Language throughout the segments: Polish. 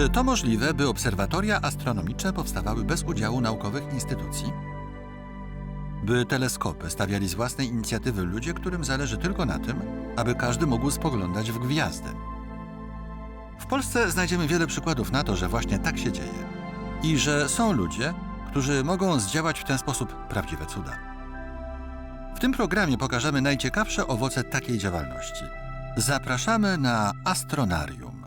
Czy to możliwe, by obserwatoria astronomiczne powstawały bez udziału naukowych instytucji? By teleskopy stawiali z własnej inicjatywy ludzie, którym zależy tylko na tym, aby każdy mógł spoglądać w gwiazdy? W Polsce znajdziemy wiele przykładów na to, że właśnie tak się dzieje i że są ludzie, którzy mogą zdziałać w ten sposób prawdziwe cuda. W tym programie pokażemy najciekawsze owoce takiej działalności. Zapraszamy na Astronarium.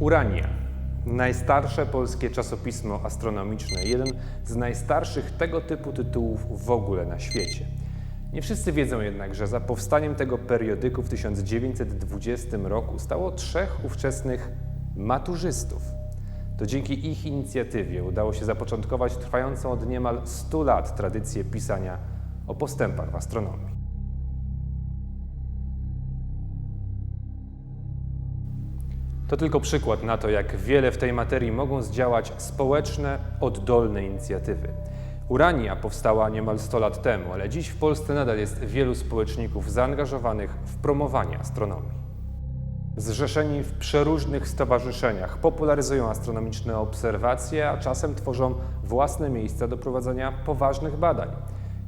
Urania. Najstarsze polskie czasopismo astronomiczne, jeden z najstarszych tego typu tytułów w ogóle na świecie. Nie wszyscy wiedzą jednak, że za powstaniem tego periodyku w 1920 roku stało trzech ówczesnych maturzystów. To dzięki ich inicjatywie udało się zapoczątkować trwającą od niemal 100 lat tradycję pisania o postępach w astronomii. To tylko przykład na to, jak wiele w tej materii mogą zdziałać społeczne, oddolne inicjatywy. Urania powstała niemal 100 lat temu, ale dziś w Polsce nadal jest wielu społeczników zaangażowanych w promowanie astronomii. Zrzeszeni w przeróżnych stowarzyszeniach popularyzują astronomiczne obserwacje, a czasem tworzą własne miejsca do prowadzenia poważnych badań.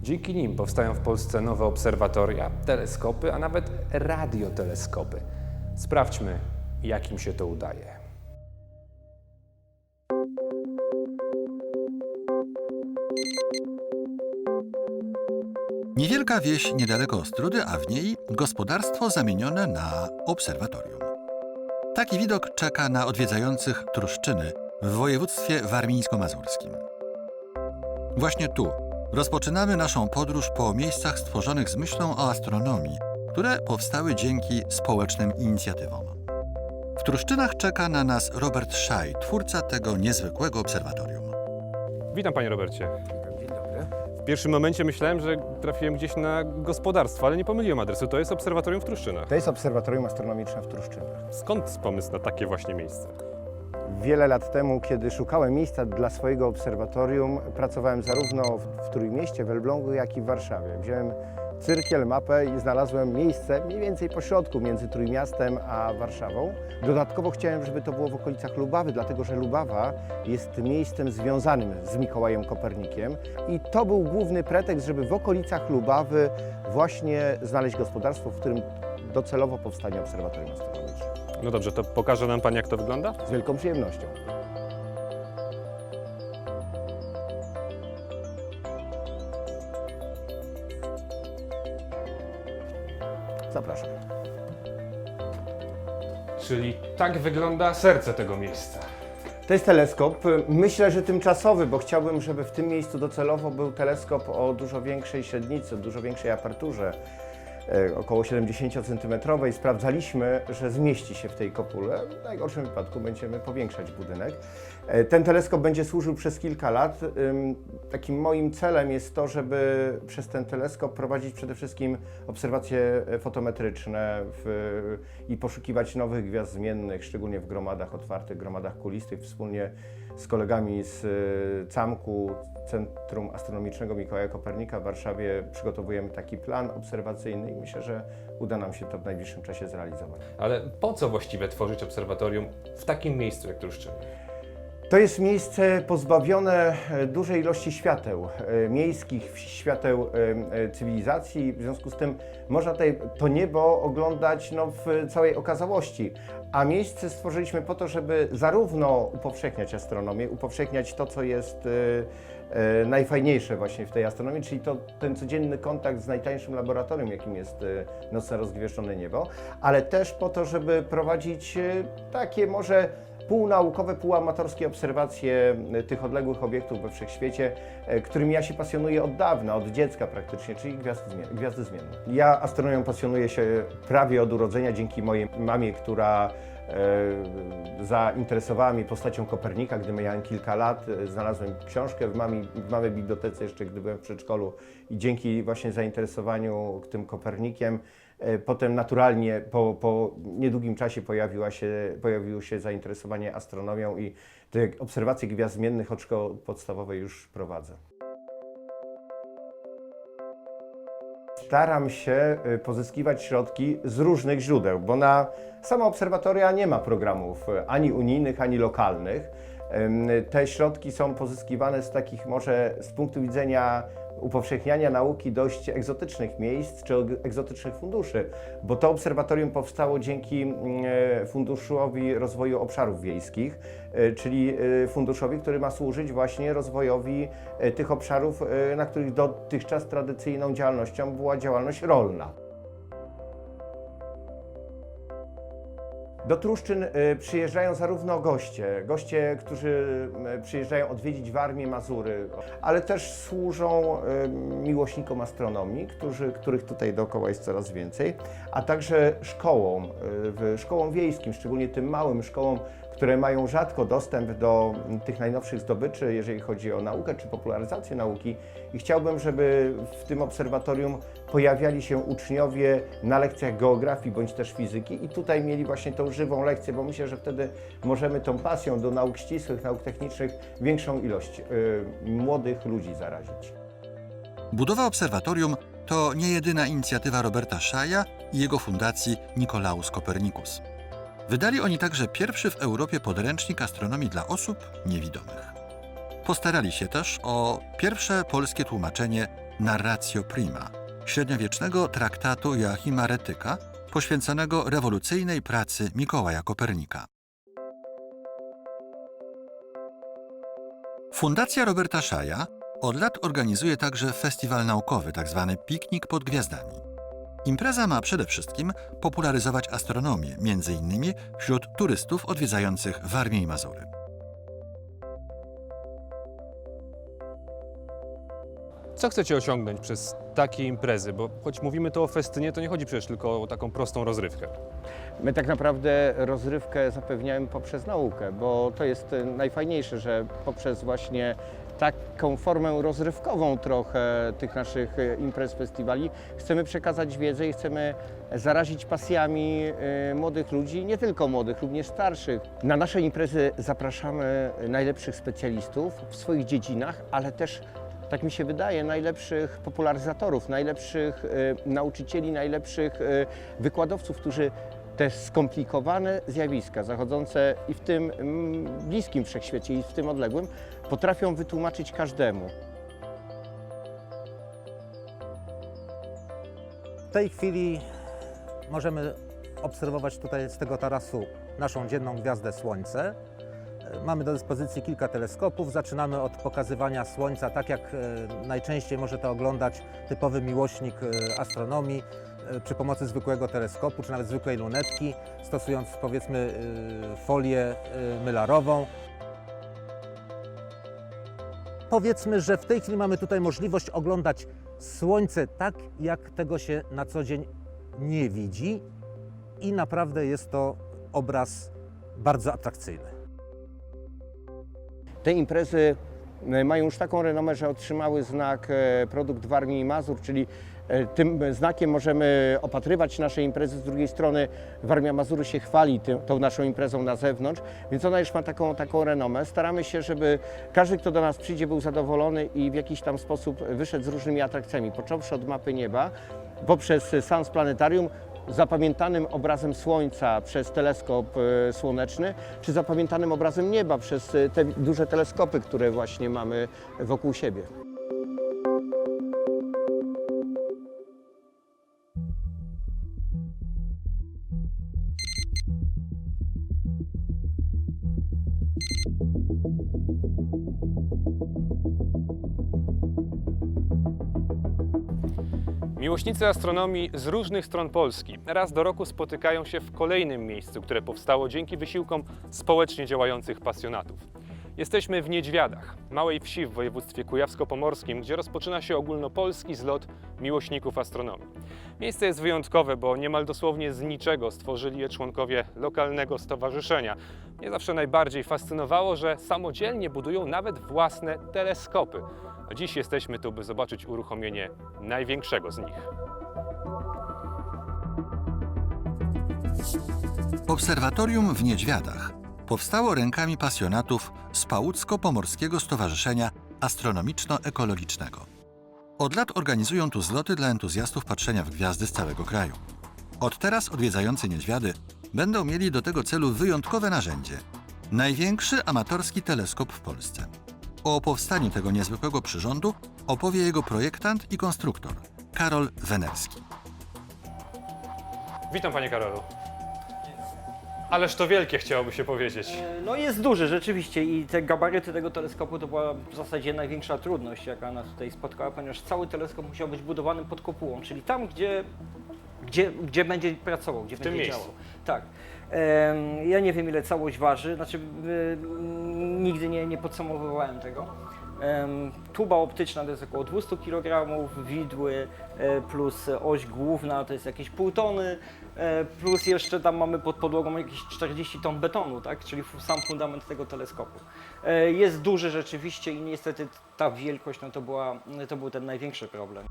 Dzięki nim powstają w Polsce nowe obserwatoria, teleskopy, a nawet radioteleskopy. Sprawdźmy, jak im się to udaje. Niewielka wieś niedaleko Ostrudy, a w niej gospodarstwo zamienione na obserwatorium. Taki widok czeka na odwiedzających Truszczyny w województwie warmińsko-mazurskim. Właśnie tu rozpoczynamy naszą podróż po miejscach stworzonych z myślą o astronomii, które powstały dzięki społecznym inicjatywom. W Truszczynach czeka na nas Robert Szaj, twórca tego niezwykłego obserwatorium. Witam panie Robercie. Dzień dobry. W pierwszym momencie myślałem, że trafiłem gdzieś na gospodarstwo, ale nie pomyliłem adresu. To jest obserwatorium w Truszczynach. To jest Obserwatorium Astronomiczne w Truszczynach. Skąd pomysł na takie właśnie miejsce? Wiele lat temu, kiedy szukałem miejsca dla swojego obserwatorium, pracowałem zarówno w, Trójmieście, w Elblągu, jak i w Warszawie. Wziąłem cyrkiel, mapę i znalazłem miejsce mniej więcej po środku między Trójmiastem a Warszawą. Dodatkowo chciałem, żeby to było w okolicach Lubawy, dlatego że Lubawa jest miejscem związanym z Mikołajem Kopernikiem i to był główny pretekst, żeby w okolicach Lubawy właśnie znaleźć gospodarstwo, w którym docelowo powstanie Obserwatorium Astronomiczne. No dobrze, to pokaże nam pan, jak to wygląda? Z wielką przyjemnością. Czyli tak wygląda serce tego miejsca. To jest teleskop. Myślę, że tymczasowy, bo chciałbym, żeby w tym miejscu docelowo był teleskop o dużo większej średnicy, dużo większej aperturze, około 70 cm. Sprawdzaliśmy, że zmieści się w tej kopule. W najgorszym wypadku będziemy powiększać budynek. E, Ten teleskop będzie służył przez kilka lat. Takim moim celem jest to, żeby przez ten teleskop prowadzić przede wszystkim obserwacje e, fotometryczne w, i poszukiwać nowych gwiazd zmiennych, szczególnie w gromadach otwartych, gromadach kulistych. Wspólnie z kolegami z e, CAMK-u, Centrum Astronomicznego Mikołaja Kopernika w Warszawie przygotowujemy taki plan obserwacyjny i myślę, że uda nam się to w najbliższym czasie zrealizować. Ale po co właściwie tworzyć obserwatorium w takim miejscu jak Truszczyny? To jest miejsce pozbawione e, dużej ilości świateł e, miejskich, świateł e, cywilizacji. W związku z tym można tutaj to niebo oglądać no, w całej okazałości. A miejsce stworzyliśmy po to, żeby zarówno upowszechniać astronomię, upowszechniać to, co jest najfajniejsze właśnie w tej astronomii, czyli to, ten codzienny kontakt z najtańszym laboratorium, jakim jest nocne rozgwieszczone niebo, ale też po to, żeby prowadzić takie może półnaukowe, półamatorskie obserwacje e, tych odległych obiektów we wszechświecie, e, którymi ja się pasjonuję od dawna, od dziecka praktycznie, czyli gwiazdy, zmien- gwiazdy zmienne. Ja astronomią pasjonuję się prawie od urodzenia dzięki mojej mamie, która e, zainteresowała mnie postacią Kopernika, gdy miałem kilka lat. Znalazłem książkę w, mami, w mamy bibliotece jeszcze, gdy byłem w przedszkolu i dzięki właśnie zainteresowaniu tym Kopernikiem Potem naturalnie po, po niedługim czasie pojawiła się, pojawiło się zainteresowanie astronomią i te obserwacje gwiazd zmiennych od szkoły podstawowej już prowadzę. Staram się y, pozyskiwać środki z różnych źródeł, bo na same obserwatoria nie ma programów y, ani unijnych, ani lokalnych. Te środki są pozyskiwane z takich może z punktu widzenia upowszechniania nauki dość egzotycznych miejsc czy eg- egzotycznych funduszy, bo to obserwatorium powstało dzięki mm, e, Funduszowi Rozwoju Obszarów Wiejskich, e, czyli e, funduszowi, który ma służyć właśnie rozwojowi tych obszarów, na których dotychczas tradycyjną działalnością była działalność rolna. Do Truszczyn y, przyjeżdżają zarówno goście, goście, którzy przyjeżdżają odwiedzić Warmię, Mazury, ale też służą y, miłośnikom astronomii, którzy, których tutaj dookoła jest coraz więcej, a także szkołom, y, szkołom wiejskim, szczególnie tym małym szkołom, które mają rzadko dostęp do tych najnowszych zdobyczy, jeżeli chodzi o naukę czy popularyzację nauki. I chciałbym, żeby w tym obserwatorium pojawiali się uczniowie na lekcjach geografii bądź też fizyki i tutaj mieli właśnie tą żywą lekcję, bo myślę, że wtedy możemy tą pasją do nauk ścisłych, nauk technicznych większą ilość y, młodych ludzi zarazić. Budowa obserwatorium to nie jedyna inicjatywa Roberta Szaja i jego fundacji Nicolaus Copernicus. Wydali oni także pierwszy w Europie podręcznik astronomii dla osób niewidomych. Postarali się też o pierwsze polskie tłumaczenie Narratio Prima, średniowiecznego traktatu Joachima Retyka, poświęconego rewolucyjnej pracy Mikołaja Kopernika. Fundacja Roberta Szaja od lat organizuje także festiwal naukowy, tzw. Piknik pod Gwiazdami. Impreza ma przede wszystkim popularyzować astronomię, między innymi wśród turystów odwiedzających Warmię i Mazury. Co chcecie osiągnąć przez takie imprezy? Bo choć mówimy tu o festynie, to nie chodzi przecież tylko o taką prostą rozrywkę. My tak naprawdę rozrywkę zapewniamy poprzez naukę, bo to jest najfajniejsze, że poprzez właśnie taką formę rozrywkową trochę tych naszych e, imprez, festiwali chcemy przekazać wiedzę i chcemy zarazić pasjami e, młodych ludzi, nie tylko młodych, również starszych. Na nasze imprezy zapraszamy najlepszych specjalistów w swoich dziedzinach, ale też tak mi się wydaje, najlepszych popularyzatorów, najlepszych e, nauczycieli, najlepszych e, wykładowców, którzy te skomplikowane zjawiska zachodzące i w tym mm, bliskim wszechświecie, i w tym odległym, potrafią wytłumaczyć każdemu. W tej chwili możemy obserwować tutaj z tego tarasu naszą dzienną gwiazdę Słońce. E, Mamy do dyspozycji kilka teleskopów. Zaczynamy od pokazywania Słońca tak, jak e, najczęściej może to oglądać typowy miłośnik e, astronomii przy pomocy zwykłego teleskopu, czy nawet zwykłej lunetki, stosując powiedzmy e, folię e, mylarową. Powiedzmy, że w tej chwili mamy tutaj możliwość oglądać Słońce tak, jak tego się na co dzień nie widzi i naprawdę jest to obraz bardzo atrakcyjny. Te imprezy e, mają już taką renomę, że otrzymały znak e, produkt Warmii i Mazur, czyli e, tym znakiem możemy opatrywać nasze imprezy. Z drugiej strony Warmia Mazury się chwali tym, tą naszą imprezą na zewnątrz, więc ona już ma taką, taką renomę. Staramy się, żeby każdy, kto do nas przyjdzie, był zadowolony i w jakiś tam sposób wyszedł z różnymi atrakcjami, począwszy od mapy nieba, poprzez Sans Planetarium, zapamiętanym obrazem Słońca przez teleskop e, słoneczny, czy zapamiętanym obrazem nieba przez e, te duże teleskopy, które właśnie mamy wokół siebie. Miłośnicy astronomii z różnych stron Polski raz do roku spotykają się w kolejnym miejscu, które powstało dzięki wysiłkom społecznie działających pasjonatów. Jesteśmy w Niedźwiadach, małej wsi w województwie kujawsko-pomorskim, gdzie rozpoczyna się ogólnopolski zlot miłośników astronomii. Miejsce jest wyjątkowe, bo niemal dosłownie z niczego stworzyli je członkowie lokalnego stowarzyszenia. Mnie zawsze najbardziej fascynowało, że samodzielnie budują nawet własne teleskopy. A dziś jesteśmy tu, by zobaczyć uruchomienie największego z nich. Obserwatorium w Niedźwiadach powstało rękami pasjonatów z Pałucko-Pomorskiego Stowarzyszenia Astronomiczno-Ekologicznego. Od lat organizują tu zloty dla entuzjastów patrzenia w gwiazdy z całego kraju. Od teraz odwiedzający Niedźwiady będą mieli do tego celu wyjątkowe narzędzie największy amatorski teleskop w Polsce. O powstaniu tego niezwykłego przyrządu opowie jego projektant i konstruktor Karol Wenerski. Witam panie Karolu. Ależ to wielkie chciałoby się powiedzieć. E, No jest duży rzeczywiście i te gabaryty tego teleskopu to była w zasadzie największa trudność, jaka nas tutaj spotkała, ponieważ cały teleskop musiał być budowany pod kopułą, czyli tam, gdzie, gdzie, gdzie będzie pracował, gdzie tym będzie miejscu. działał. Tak. Em, Ja nie wiem ile całość waży, znaczy nigdy nie, nie podsumowywałem tego. Tuba optyczna to jest około 200 kg, widły e, plus oś główna to jest jakieś pół tony, plus jeszcze tam mamy pod podłogą jakieś 40 ton betonu, tak? czyli sam fundament tego teleskopu. E, Jest duży rzeczywiście i niestety ta wielkość no to, była, to był ten największy problem.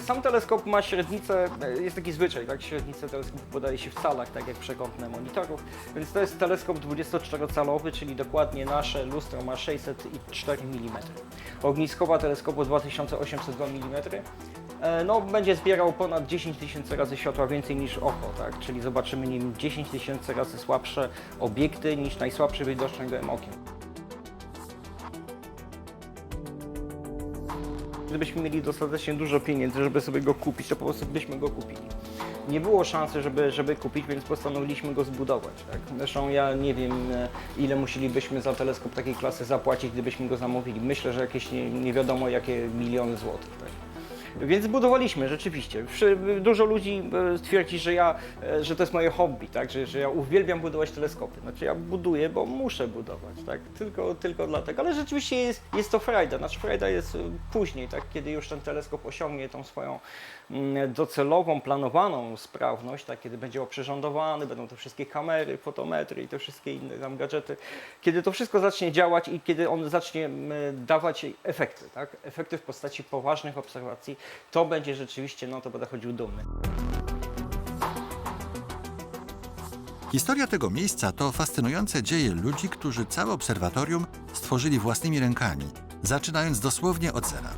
Sam teleskop ma średnicę, e, jest taki zwyczaj, tak? Średnicę teleskopu podaje się w calach, tak jak przekątne monitorów. Więc to jest teleskop 24-calowy, czyli dokładnie nasze lustro ma 604 mm. Ogniskowa teleskopu 2802 mm. E, No, będzie zbierał ponad 10 tysięcy razy światła więcej niż oko, tak? Czyli zobaczymy nim 10 tysięcy razy słabsze obiekty niż najsłabszy widoczny gołym okiem. Gdybyśmy mieli dostatecznie dużo pieniędzy, żeby sobie go kupić, to po prostu byśmy go kupili. Nie było szansy, żeby, żeby kupić, więc postanowiliśmy go zbudować. Tak? Zresztą ja nie wiem, e, ile musielibyśmy za teleskop takiej klasy zapłacić, gdybyśmy go zamówili. Myślę, że jakieś nie, nie wiadomo jakie miliony złotych. Tak? Więc zbudowaliśmy, rzeczywiście. Dużo ludzi e, twierdzi, że, ja, e, że to jest moje hobby, tak? że, że ja uwielbiam budować teleskopy. Znaczy ja buduję, bo muszę budować, tak? tylko, tylko dlatego. Ale rzeczywiście jest, jest to frajda. Znaczy frajda jest e, później, tak? kiedy już ten teleskop osiągnie tą swoją mm, docelową, planowaną sprawność, tak? kiedy będzie oprzyrządowany, będą te wszystkie kamery, fotometry i te wszystkie inne tam gadżety. Kiedy to wszystko zacznie działać i kiedy on zacznie mm, dawać efekty, tak? efekty w postaci poważnych obserwacji, to będzie rzeczywiście, no to będę chodził dumny. Historia tego miejsca to fascynujące dzieje ludzi, którzy całe obserwatorium stworzyli własnymi rękami, zaczynając dosłownie od zera.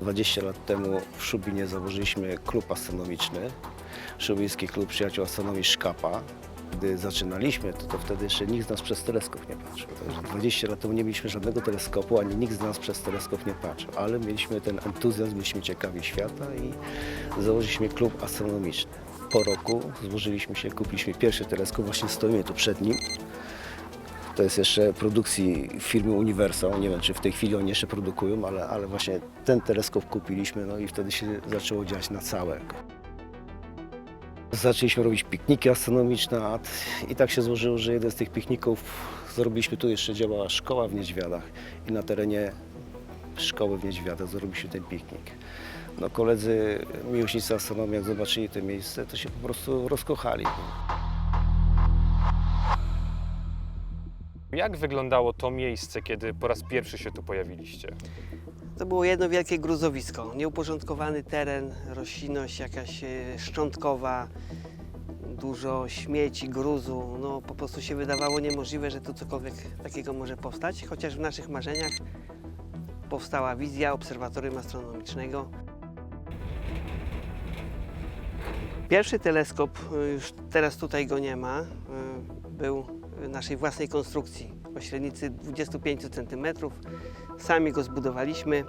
20 lat temu w Szubinie założyliśmy klub astronomiczny, Szubiński Klub Przyjaciół Astronomii Szkapa. Gdy zaczynaliśmy, to, to wtedy jeszcze nikt z nas przez teleskop nie patrzył. Także 20 lat temu nie mieliśmy żadnego teleskopu, ani nikt z nas przez teleskop nie patrzył, ale mieliśmy ten entuzjazm, byliśmy ciekawi świata i założyliśmy klub astronomiczny. Po roku złożyliśmy się, kupiliśmy pierwszy teleskop, właśnie stoimy tu przed nim. To jest jeszcze produkcji firmy Universal. Nie wiem, czy w tej chwili oni jeszcze produkują, ale, ale właśnie ten teleskop kupiliśmy, no i wtedy się zaczęło dziać na całego. Zaczęliśmy robić pikniki astronomiczne i tak się złożyło, że jeden z tych pikników zrobiliśmy, tu jeszcze działała szkoła w Niedźwiadach i na terenie szkoły w Niedźwiadach zrobiliśmy ten piknik. No koledzy miłośnicy astronomii, jak zobaczyli to miejsce, to się po prostu rozkochali. Jak wyglądało to miejsce, kiedy po raz pierwszy się tu pojawiliście? To było jedno wielkie gruzowisko. Nieuporządkowany teren, roślinność jakaś e, szczątkowa, dużo śmieci, gruzu. No po prostu się wydawało niemożliwe, że tu cokolwiek takiego może powstać, chociaż w naszych marzeniach powstała wizja obserwatorium astronomicznego. Pierwszy teleskop, y, już teraz tutaj go nie ma, y, był naszej własnej konstrukcji o średnicy 25 cm. Sami go zbudowaliśmy.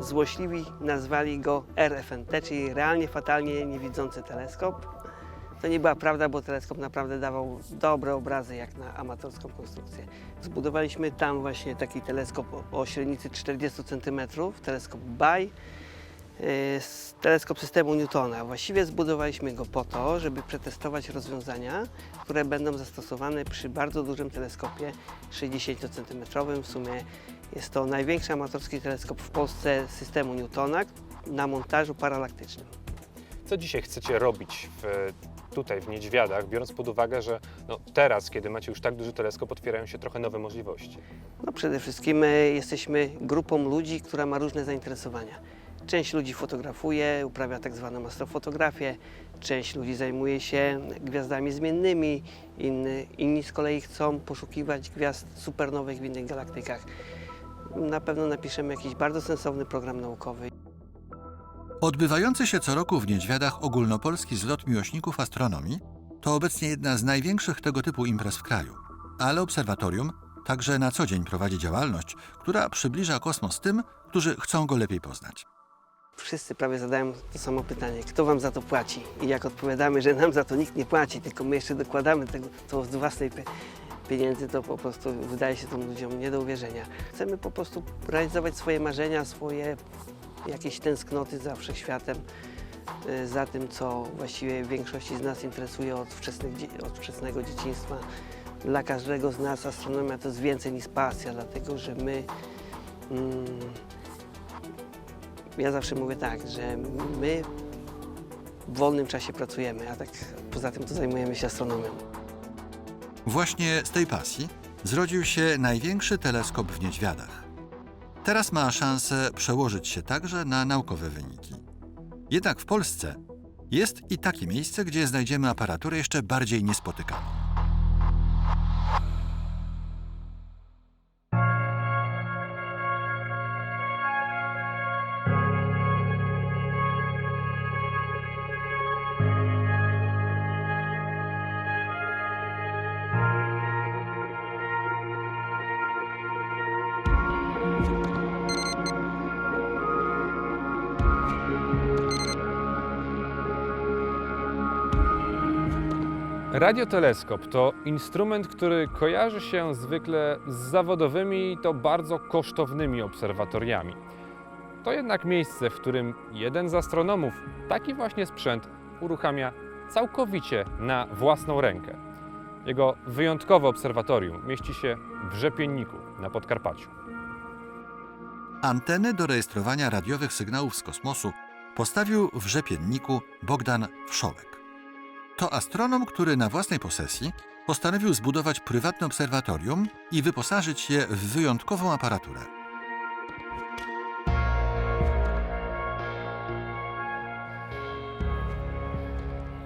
Złośliwi nazwali go RFNT, czyli realnie fatalnie niewidzący teleskop. To nie była prawda, bo teleskop naprawdę dawał dobre obrazy jak na amatorską konstrukcję. Zbudowaliśmy tam właśnie taki teleskop o, średnicy 40 cm, teleskop BAI. Y, s- teleskop systemu Newtona. Właściwie zbudowaliśmy go po to, żeby przetestować rozwiązania, które będą zastosowane przy bardzo dużym teleskopie 60 cm. W sumie jest to największy amatorski teleskop w Polsce systemu Newtona na montażu paralaktycznym. Co dzisiaj chcecie robić w, tutaj w Niedźwiadach, biorąc pod uwagę, że no, teraz, kiedy macie już tak duży teleskop, otwierają się trochę nowe możliwości? No przede wszystkim e, jesteśmy grupą ludzi, która ma różne zainteresowania. Część ludzi fotografuje, uprawia tak zwaną astrofotografię, część ludzi zajmuje się gwiazdami zmiennymi, inni, inni z kolei chcą poszukiwać gwiazd supernowych w innych galaktykach. Na pewno napiszemy jakiś bardzo sensowny program naukowy. Odbywający się co roku w Niedźwiadach ogólnopolski zlot miłośników astronomii to obecnie jedna z największych tego typu imprez w kraju. Ale obserwatorium także na co dzień prowadzi działalność, która przybliża kosmos tym, którzy chcą go lepiej poznać. Wszyscy prawie zadają to samo pytanie, kto wam za to płaci? I jak odpowiadamy, że nam za to nikt nie płaci, tylko my jeszcze dokładamy tego, to z własnej pieniędzy, to po prostu wydaje się to ludziom nie do uwierzenia. Chcemy po prostu realizować swoje marzenia, swoje jakieś tęsknoty za wszechświatem, y, za tym, co właściwie większości z nas interesuje od, wczesnych, od wczesnego dzieciństwa. Dla każdego z nas astronomia to jest więcej niż pasja, dlatego że my mm, ja zawsze mówię tak, że my w wolnym czasie pracujemy, a tak poza tym to zajmujemy się astronomią. Właśnie z tej pasji zrodził się największy teleskop w Niedźwiadach. Teraz ma szansę przełożyć się także na naukowe wyniki. Jednak w Polsce jest i takie miejsce, gdzie znajdziemy aparaturę jeszcze bardziej niespotykaną. Radioteleskop to instrument, który kojarzy się zwykle z zawodowymi i to bardzo kosztownymi obserwatoriami. To jednak miejsce, w którym jeden z astronomów taki właśnie sprzęt uruchamia całkowicie na własną rękę. Jego wyjątkowe obserwatorium mieści się w Rzepienniku na Podkarpaciu. Anteny do rejestrowania radiowych sygnałów z kosmosu postawił w Rzepienniku Bogdan Wszołek. To astronom, który na własnej posesji postanowił zbudować prywatne obserwatorium i wyposażyć je w wyjątkową aparaturę.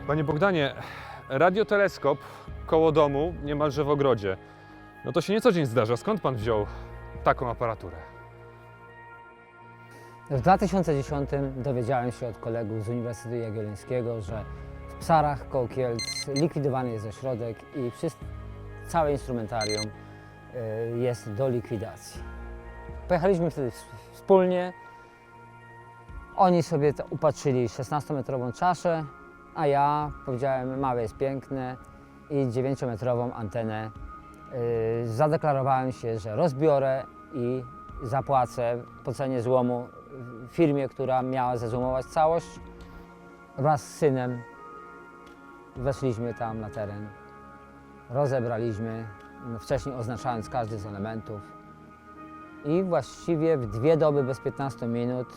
Panie Bogdanie, radioteleskop koło domu, niemalże w ogrodzie. No to się nie co dzień zdarza. Skąd pan wziął taką aparaturę? W 2010 dowiedziałem się od kolegów z Uniwersytetu Jagiellońskiego, że w Psarach koło Kielc likwidowany jest ośrodek i całe instrumentarium y, jest do likwidacji. Pojechaliśmy wtedy wspólnie. Oni sobie upatrzyli 16-metrową czaszę, a ja powiedziałem, małe jest piękne i 9-metrową antenę. Y, Zadeklarowałem się, że rozbiorę i zapłacę po cenie złomu firmie, która miała zezłomować całość. Wraz z synem weszliśmy tam na teren, rozebraliśmy, no, wcześniej oznaczając każdy z elementów. I właściwie w dwie doby bez 15 minut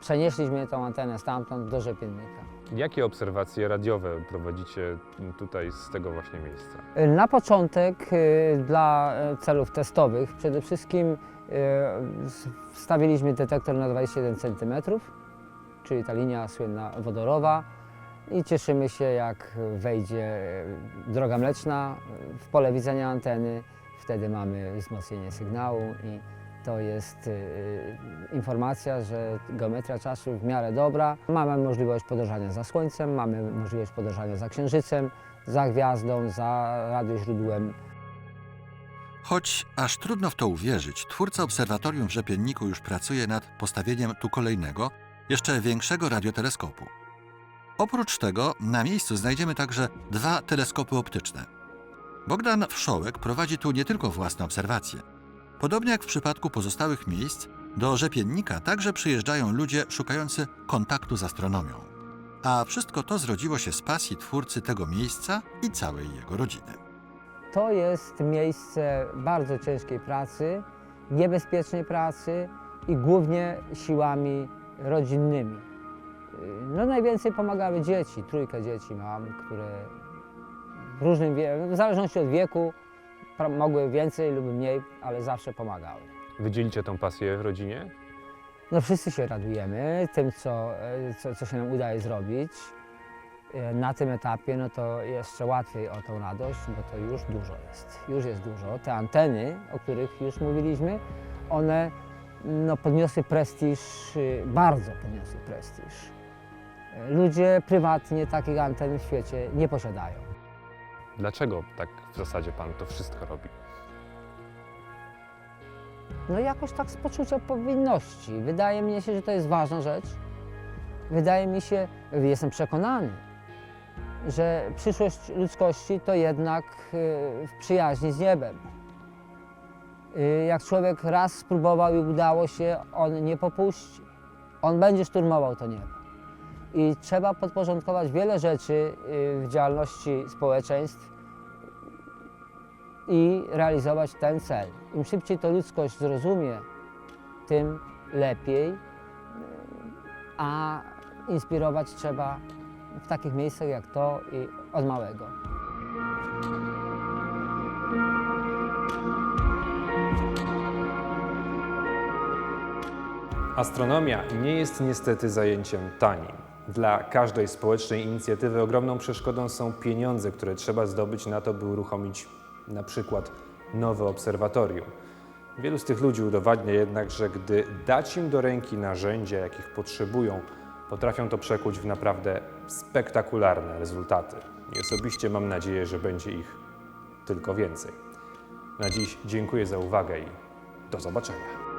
przenieśliśmy tą antenę stamtąd do rzepiennika. Jakie obserwacje radiowe prowadzicie tutaj z tego właśnie miejsca? Na początek y, dla y, celów testowych przede wszystkim y, wstawiliśmy detektor na 21 cm, czyli ta linia słynna wodorowa i cieszymy się jak wejdzie y, droga mleczna y, w pole widzenia anteny. Wtedy mamy wzmocnienie sygnału i To jest y, informacja, że geometria czasu w miarę dobra. Mamy możliwość podążania za Słońcem, mamy możliwość podążania za Księżycem, za gwiazdą, za radioźródłem. Choć aż trudno w to uwierzyć, twórca obserwatorium w Rzepienniku już pracuje nad postawieniem tu kolejnego, jeszcze większego radioteleskopu. Oprócz tego na miejscu znajdziemy także dwa teleskopy optyczne. Bogdan Wszołek prowadzi tu nie tylko własne obserwacje. Podobnie jak w przypadku pozostałych miejsc, do Rzepiennika także przyjeżdżają ludzie szukający kontaktu z astronomią. A wszystko to zrodziło się z pasji twórcy tego miejsca i całej jego rodziny. To jest miejsce bardzo ciężkiej pracy, niebezpiecznej pracy i głównie siłami rodzinnymi. Y, No najwięcej pomagały dzieci, trójkę dzieci mam, które w różnym wieku, w zależności od wieku, pra- mogły więcej lub mniej, ale zawsze pomagały. Wy dzielicie tą pasję w rodzinie? No wszyscy się radujemy tym, co, e, co, co się nam udaje zrobić. E, Na tym etapie no to jeszcze łatwiej o tą radość, bo to już dużo jest. Już jest dużo. Te anteny, o których już mówiliśmy, one no, podniosły prestiż, y, bardzo podniosły prestiż. Ludzie prywatnie takich anten w świecie nie posiadają. Dlaczego tak w zasadzie pan to wszystko robi? No jakoś tak z poczucia powinności. Wydaje mi się, że to jest ważna rzecz. Wydaje mi się, jestem przekonany, że przyszłość ludzkości to jednak y, w przyjaźni z niebem. Y, Jak człowiek raz spróbował i udało się, on nie popuści. On będzie szturmował to niebo. I trzeba podporządkować wiele rzeczy y, w działalności społeczeństw i realizować ten cel. Im szybciej to ludzkość zrozumie, tym lepiej, a inspirować trzeba w takich miejscach jak to i od małego. Astronomia nie jest niestety zajęciem tanim. Dla każdej społecznej inicjatywy ogromną przeszkodą są pieniądze, które trzeba zdobyć na to, by uruchomić na przykład nowe obserwatorium. Wielu z tych ludzi udowadnia jednak, że gdy dać im do ręki narzędzia, jakich potrzebują, potrafią to przekuć w naprawdę spektakularne rezultaty. I osobiście mam nadzieję, że będzie ich tylko więcej. Na dziś dziękuję za uwagę i do zobaczenia.